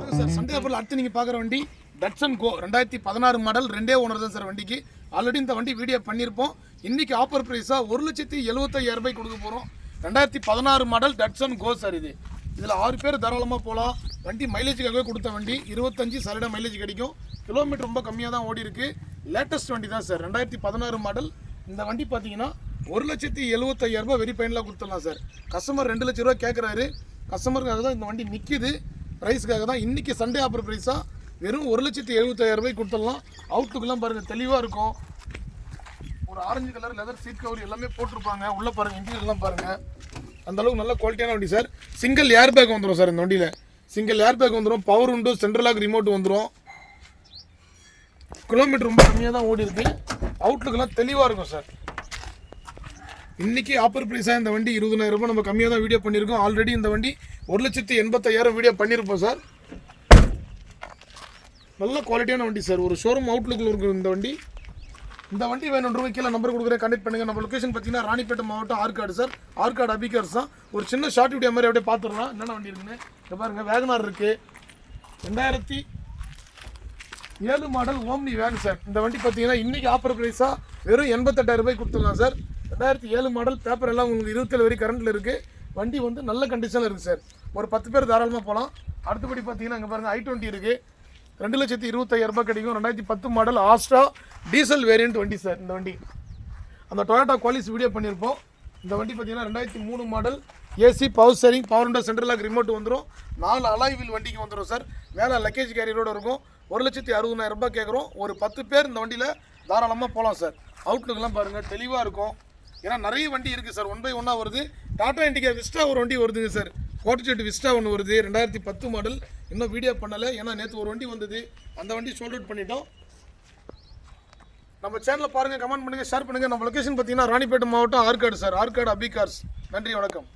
வரும் சார் சண்டையாபுரில் அடுத்து நீங்கள் பார்க்குற வண்டி டட்சன் கோ ரெண்டாயிரத்தி பதினாறு மாடல் ரெண்டே ஓனர் தான் சார் வண்டிக்கு. ஆல்ரெடி இந்த வண்டி வீடியோ பண்ணியிருப்போம். இன்றைக்கி ஆஃபர் ப்ரைஸாக ஒரு லட்சத்தி எழுபத்தையாயிரம் ரூபாய் கொடுக்க போகிறோம் ரெண்டாயிரத்தி பதினாறு மாடல் டட்சன் கோ சார் இது. இதில் ஆறு பேர் தாராளமாக போகலாம் வண்டி மைலேஜுக்காகவே கொடுத்த வண்டி. இருபத்தஞ்சி சரட மைலேஜ் கிடைக்கும். கிலோமீட்டர் ரொம்ப கம்மியாக தான் ஓடி இருக்குது லேட்டஸ்ட் வண்டி தான் சார். ரெண்டாயிரத்தி பதினாறு மாடல் இந்த வண்டி பார்த்தீங்கன்னா ஒரு லட்சத்தி எழுபத்தையாயிரரூபா வெறி ஃபைனலாக கொடுத்துடலாம் சார். கஸ்டமர் ரெண்டு லட்ச ரூபா கேட்குறாரு கஸ்டமருக்காக தான் இந்த வண்டி நிற்கிது ப்ரைஸ்க்காக தான். இன்றைக்கி சண்டே ஆஃபர் ப்ரைஸாக வெறும் ஒரு லட்சத்தி எழுபத்தாயிரம் ரூபாய் கொடுத்துடலாம். அவுட்டுக்கெல்லாம் பாருங்கள் தெளிவாக இருக்கும். ஒரு orange colour leather seat cover எல்லாமே போட்டிருப்பாங்க. உள்ளே பாருங்கள் இன்டீரியர்லாம் பாருங்கள் அந்தளவுக்கு நல்ல குவாலிட்டியான வண்டி சார் சிங்கிள் ஏர் பேக் வந்துடும் சார் இந்த வண்டியில். சிங்கிள் ஏர் பேக் வந்துடும் பவர் உண்டு சென்ட்ரல் ரிமோட் வந்துடும் கிலோமீட்டர் ரொம்ப கம்மியாக தான் ஓடி இருக்கு அவுட்லுக்கெல்லாம் தெளிவாக இருக்கும் சார் இன்றைக்கி ஆஃபர் ப்ரைஸாக இந்த வண்டி இருபதாயிரம் ரூபாய் நம்ம கம்மியாக தான் வீடியோ பண்ணியிருக்கோம். ஆல்ரெடி இந்த வண்டி ஒரு லட்சத்தி எண்பத்தாயிரம் வீடியோ பண்ணியிருப்போம் சார். நல்ல குவாலிட்டியான வண்டி சார். ஒரு ஷோரூம் அவுட்லுக்கில் இருக்கும் இந்த வண்டி. இந்த வண்டி வேணுன்ற கீழே நம்பர் கொடுக்குறேன். கனெக்ட் பண்ணுங்க. நம்ம லொக்கேஷன் பார்த்தீங்கன்னா ராணிப்பேட்டை மாவட்டம் ஆற்காடு சார். ஆற்காடு அபிகார்ஸ் தான். ஒரு சின்ன ஷார்ட் வீடியோ மாதிரி அப்படியே பார்த்துடலாம். என்னென்ன வண்டி இருக்குன்னு. பாருங்கள் வேகனார் இருக்குது ரெண்டாயிரத்தி ஏழு மாடல் ஓம்னி வேன் சார். இந்த வண்டி பார்த்தீங்கன்னா இன்றைக்கி ஆஃபர் ப்ரைஸாக வெறும் எண்பத்தெட்டாயிரம் ரூபாய் கொடுத்துடலாம் சார். ரெண்டாயிரத்தி ஏழு மாடல் பேப்பர் எல்லாம் உங்களுக்கு இருபத்தேழு வரை கரண்ட்டில் இருக்குது வண்டி வந்து நல்ல கண்டிஷனில் இருக்குது சார் ஒரு பத்து பேர் தாராளமாக போகலாம் அடுத்தபடி பார்த்தீங்கன்னா இங்கே பாருங்கள் ஐ டுவெண்ட்டி இருக்குது ரெண்டு லட்சத்தி இருபத்தாயிரரூபா கிடைக்கும். ரெண்டாயிரத்தி பத்து மாடல் ஆஸ்ட்ரா டீசல் வேரியன்ட் வண்டி சார் இந்த வண்டி. அந்த டொயோட்டா குவாலிஸ் வீடியோ பண்ணியிருப்போம் இந்த வண்டி பார்த்தீங்கன்னா ரெண்டாயிரத்தி மூணு model AC power steering power window சென்ட்ரலாக remote வந்துடும் நாலு அலாய்வில் வண்டிக்கு வந்துடும் சார் மேலே லக்கேஜ் கேரியரோடு இருக்கும். ஒரு லட்சத்தி அறுபதாயிரம் ரூபாய் கேட்குறோம் ஒரு பத்து பேர் இந்த வண்டியில் தாராளமாக போகலாம் சார் அவுட்லுக்கெலாம் பாருங்கள் தெளிவாக இருக்கும். ஏன்னா நிறைய வண்டி இருக்குது சார். ஒன் பை ஒன்னாக வருது. டாடா இண்டிகா விஸ்டா ஒரு வண்டி வருதுங்க சார். ஃபோர்ட்டி விஸ்டா ஒன்று வருது. ரெண்டாயிரத்தி பத்து மாடல் இன்னும் வீடியோ பண்ணலை. ஏன்னா நேற்று ஒரு வண்டி வந்தது. அந்த வண்டி சோல்ட் அவுட் பண்ணிட்டோம். நம்ம சேனலில் பாருங்கள் கமெண்ட் பண்ணுங்கள் ஷேர் பண்ணுங்கள் நம்ம லொகேஷன் பார்த்தீங்கன்னா ராணிப்பேட்டை மாவட்டம் ஆற்காடு சார். ஆற்காடு அபி கார்ஸ் நன்றி வணக்கம்.